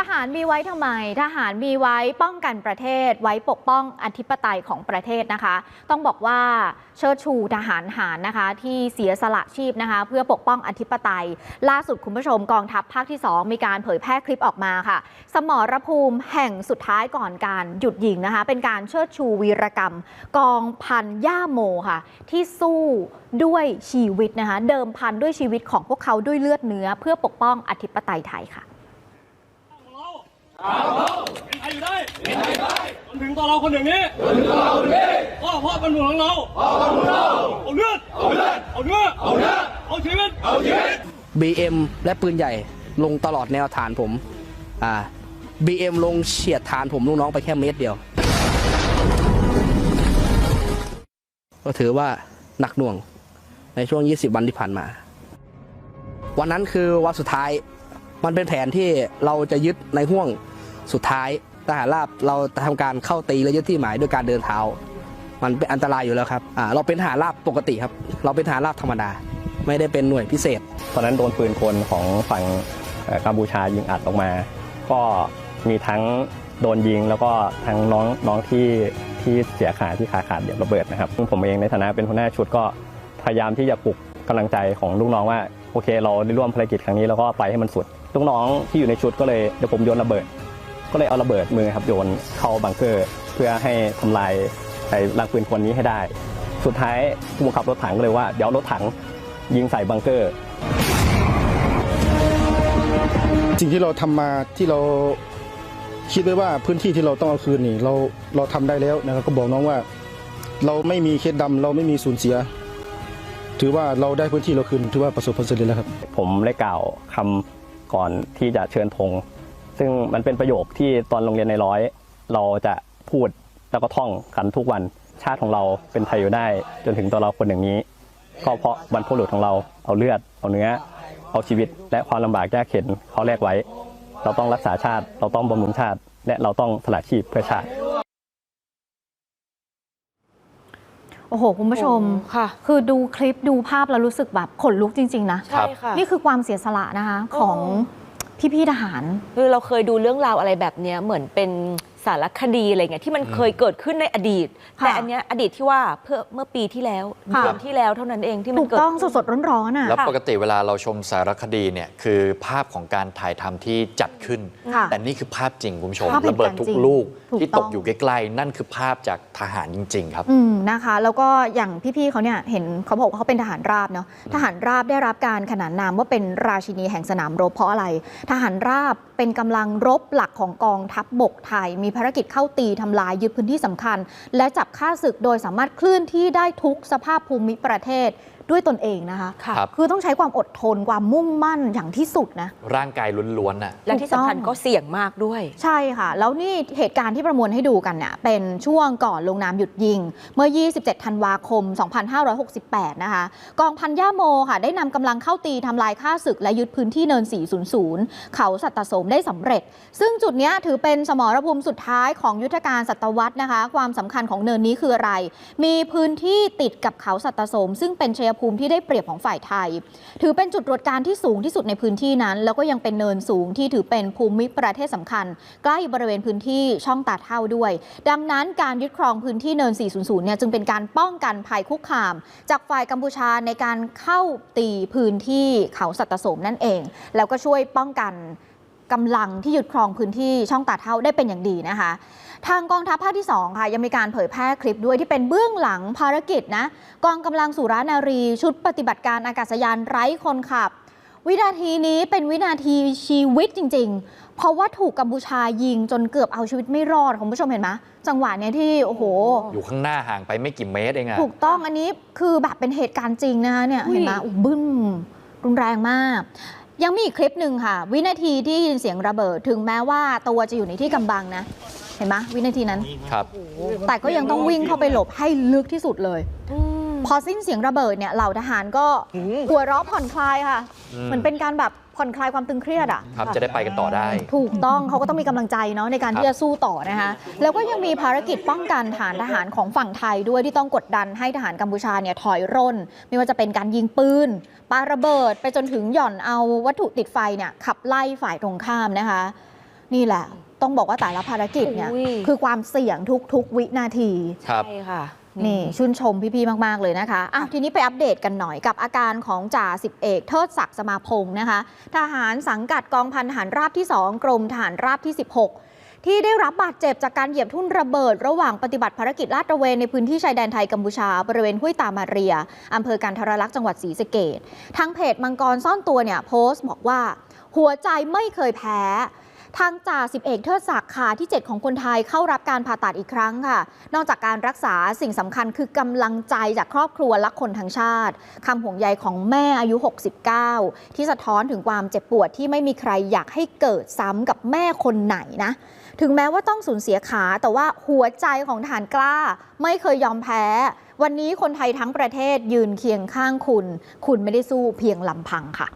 ทหารมีไว้ทำไม ทหารมีไว้ป้องกันประเทศ ไว้ปกป้องอธิปไตยของประเทศนะคะ ต้องบอกว่าเชิดชูทหารหารนะคะ ที่เสียสละชีพนะคะ เพื่อปกป้องอธิปไตย ล่าสุดคุณผู้ชมกองทัพภาคที่ 2 มีการเผยแพร่คลิปออกมาค่ะ สมรภูมิแห่งสุดท้ายก่อนการหยุดยิงนะคะ เป็นการเชิดชูวีรกรรม กองพันย่าโมค่ะ ที่สู้ด้วยชีวิตนะคะ เดิมพันด้วยชีวิตของพวกเขาด้วยเลือดเนื้อ เพื่อปกป้องอธิปไตยไทยค่ะ เราเป็นไทยอยู่ได้เป็นไทยได้จนถึงตัวเราคนหนึ่งนี้จนถึงตัวเราคนนี้พ่อพ่อเป็นหนุนของเราพ่อเป็นหนุนเราเอาเลือดเอาเลือดเอาเนื้อเอาเนื้อเอาชีวิตเอาชีวิต BM และปืนใหญ่ลงตลอดแนวฐานผมอ่า BM ลงเฉียดฐานผมลูกน้องไปแค่เมตรเดียว ก็ถือว่าหนักหน่วงในช่วง 20 วันที่ผ่านมา วันนั้นคือวันสุดท้ายมันเป็นแผนที่เราจะยึดในห่วง สุดท้ายทหารราบเราทำการเข้าตีและยึดที่หมายด้วยการเดินเท้า มันเป็นอันตรายอยู่แล้วครับอ่าเราเป็นทหารราบปกติครับ เราเป็นทหารราบธรรมดา ไม่ได้เป็นหน่วยพิเศษ ตอนนั้นโดนปืนกลของฝั่งกัมพูชายิงอัดออกมา ก็มีทั้งโดนยิงแล้วก็ทั้งน้องน้องที่ที่เสียขาที่ขาขาดเดี๋ยวระเบิดนะครับผมเองในฐานะเป็นหัวหน้าชุดก็พยายามที่จะปลุกกำลังใจของลูกน้องว่าโอเค เราได้ร่วมภารกิจครั้งนี้แล้วก็ไปให้มันสุดลูกน้องที่อยู่ในชุดก็เลยเดี๋ยวผมโยนระเบิด ก็เลยเอาระเบิดมือครับโยนเข้าบังเกอร์ เพื่อให้ทำลายไอ้ลังปืนคนนี้ให้ได้ สุดท้ายผู้บังคับรถถังก็เลยว่าเดี๋ยวเอารถถังยิงใส่บังเกอร์สิ่งที่เราทำมาที่เราคิดไว้ว่าพื้นที่ที่เราต้องเอาคืนนี่เราเราทำได้แล้วนะครับก็บอกน้องว่า เราไม่มีเคสดำเราไม่มีสูญเสีย ถือว่าเราได้พื้นที่เราคืนถือว่าประสบผลสำเร็จแล้วครับ ผมได้กล่าวคำก่อนที่จะเชิญธง ซึ่งมันเป็นประโยคที่ตอนโรงเรียนในร้อย เราจะพูดแล้วก็ท่องกันทุกวันชาติของเราเป็นไทยอยู่ได้ จนถึงตัวเราคนอย่างนี้ ก็เพราะบรรพบุรุษของเราเอาเลือด เอาเนื้อ เอาชีวิต และความลำบากยากเข็นเขาแลกไว้ เราต้องรักษาชาติ เราต้องบำรุงชาติ และเราต้องสละชีพเพื่อชาติโอ้โห คุณผู้ชมโอ้ค่ะ คือดูคลิปดูภาพแล้วรู้สึกแบบขนลุกจริง ๆ นะ ใช่ค่ะ นี่คือความเสียสละนะคะของ พี่ๆทหาร คือเราเคยดูเรื่องราวอะไรแบบเนี้ยเหมือนเป็น สารคดีอะไรเงี้ยที่มันเคยเกิดขึ้นในอดีต ค่ะแต่อันเนี้ยอดีตที่ว่าเพื่อเมื่อปีที่แล้วค่ะ เดือนที่แล้วเท่านั้นเองที่มัถูนกเกิดต้องขึ้นสดๆร้อนๆอะ แล้วค่ะปกติเวลาเราชมสารคดีเนี่ยคือภาพของการถ่ายทำที่จัดขึ้น ค่ะแต่นี่คือภาพจริงคุณผู้ชมภาพเหตุระเบิดการณ์ทุกจริงลูกถูกที่ต้ตองกอยู่ใกล้ๆ นั่นคือภาพจากทหารจริง ๆ ครับ อืมนะคะ แล้วก็อย่างพี่ๆเขาเนี่ยเห็นเขาบอกว่าเขาเป็นทหารราบเนาะทหารราบได้รับการขนานนามว่าเป็นราชินีแห่งสนามรบเพราะอะไร ทหารราบเป็นกำลังรบหลักของกองทัพบบกไทยมีภารกิจเข้าตีทำลายยึดพื้นที่สำคัญ และจับฆ่าศึกโดยสามารถเคลื่อนที่ได้ทุกสภาพภูมิประเทศ ด้วยตนเองนะคะค่ะครับคือต้องใช้ความอดทนความมุ่งมั่นอย่างที่สุดนะร่างกายล้วนๆน่ะและที่สำคัญถูกต้องก็เสี่ยงมากด้วย ใช่ค่ะ แล้วนี่เหตุการณ์ที่ประมวลให้ดูกันเนี่ยเป็นช่วงก่อนลงนามหยุดยิง เมื่อ 27 ธันวาคม 2568 นะคะ กองพันย่าโมค่ะ ได้นำกำลังเข้าตีทำลายค่าศึกและยึดพื้นที่เนิน 400 เขาสัตตโสมได้สำเร็จ ซึ่งจุดเนี้ยถือเป็นสมรภูมิสุดท้ายของยุทธการสัตวรรษนะคะ ความสำคัญของเนินนี้คืออะไร มีพื้นที่ติดกับเขาสัตตโสม ซึ่งเป็นชัยภูมิที่ได้เปรียบของฝ่ายไทย ถือเป็นจุดตรวจการที่สูงที่สุดในพื้นที่นั้น แล้วก็ยังเป็นเนินสูงที่ถือเป็นภูมิประเทศสำคัญ ใกล้บริเวณพื้นที่ช่องตาเท่าด้วย ดังนั้นการยึดครองพื้นที่เนิน 400 เนี่ยจึงเป็นการป้องกันภัยคุกคาม จากฝ่ายกัมพูชาในการเข้าตีพื้นที่เขาสัตตสมนั่นเอง แล้วก็ช่วยป้องกัน กำลังที่ยึดครองพื้นที่ช่องตาเท่าได้เป็นอย่างดีนะคะ ทางกองทัพภาคที่ 2 ค่ะ ยังมีการเผยแพร่คลิปด้วยที่เป็นเบื้องหลังภารกิจนะกองกำลังสุรานารี ชุดปฏิบัติการอากาศยานไร้คนขับ วินาทีนี้เป็นวินาทีชีวิตจริง ๆ เพราะว่าถูกกัมพูชายิงจนเกือบเอาชีวิตไม่รอดคุณผู้ชมเห็นไหมจังหวะเนี้ยที่โอ้โห อยู่ข้างหน้าห่างไปไม่กี่เมตรเองอะถูกต้องอันนี้คือแบบเป็นเหตุการณ์จริงนะคะเนี่ยอุ้ยเห็นไหมอุ้ยบึ้มรุนแรงมาก ยังมีอีกคลิปหนึ่งค่ะ วินาทีที่ยินเสียงระเบิดถึงแม้ว่าตัวจะอยู่ในที่กำบังนะ เห็นไหมวินาทีนั้น ครับ แต่ก็ยังต้องวิ่งเข้าไปหลบให้ลึกที่สุดเลยอืม พอสิ้นเสียงระเบิดเนี่ยเหล่าทหารก็หัวเราะผ่อนคลายค่ะอืมเหมือนเป็นการแบบผ่อนคลายความตึงเครียดอะครับจะได้ไปกันต่อได้ ถูกต้องเขาก็ต้องมีกำลังใจเนาะในการครับที่จะสู้ต่อนะคะแล้วก็ยังมีภารกิจป้องกันฐานทหารของฝั่งไทยด้วยที่ต้องกดดันให้ทหารกัมพูชาเนี่ยถอยร่น ไม่ว่าจะเป็นการยิงปืนปาระเบิดไปจนถึงหย่อนเอาวัตถุติดไฟเนี่ยขับไล่ฝ่ายตรงข้ามนะคะ นี่แหละต้องบอกว่าแต่ละภารกิจเนี่ยอุ้ยคือความเสี่ยงทุกๆวินาทีครับใช่ค่ะ นี่ชื่นชมพี่ๆมาก ๆ เลยนะคะอะทีนี้ไปอัปเดตกันหน่อยกับอาการของจ่าสิบเอกเทิดศักดิ์สมาพงศ์นะคะ ทหารสังกัดกองพันทหารราบที่ 2 กรมทหารราบที่ 16 ที่ได้รับบาดเจ็บจากการเหยียบทุ่นระเบิด ระหว่างปฏิบัติภารกิจลาดตระเวนในพื้นที่ชายแดนไทยกัมพูชา บริเวณห้วยตามาเรียอำเภอกันทรลักษณ์จังหวัดศรีสะเกดทางเพจมังกรซ่อนตัวเนี่ยโพสต์บอกว่า หัวใจไม่เคยแพ้ ทางจ่าสิบเอกเทิดศักดิ์ค่ะที่ 7 ของคนไทยเข้ารับการผ่าตัดอีกครั้งค่ะ นอกจากการรักษาสิ่งสำคัญคือกำลังใจจากครอบครัวและคนทั้งชาติคำห่วงใยของแม่อายุ 69 ที่สะท้อนถึงความเจ็บปวดที่ไม่มีใครอยากให้เกิดซ้ำกับแม่คนไหนนะ ถึงแม้ว่าต้องสูญเสียขาแต่ว่าหัวใจของทหารกล้า ไม่เคยยอมแพ้ วันนี้คนไทยทั้งประเทศยืนเคียงข้างคุณ คุณไม่ได้สู้เพียงลำพังค่ะ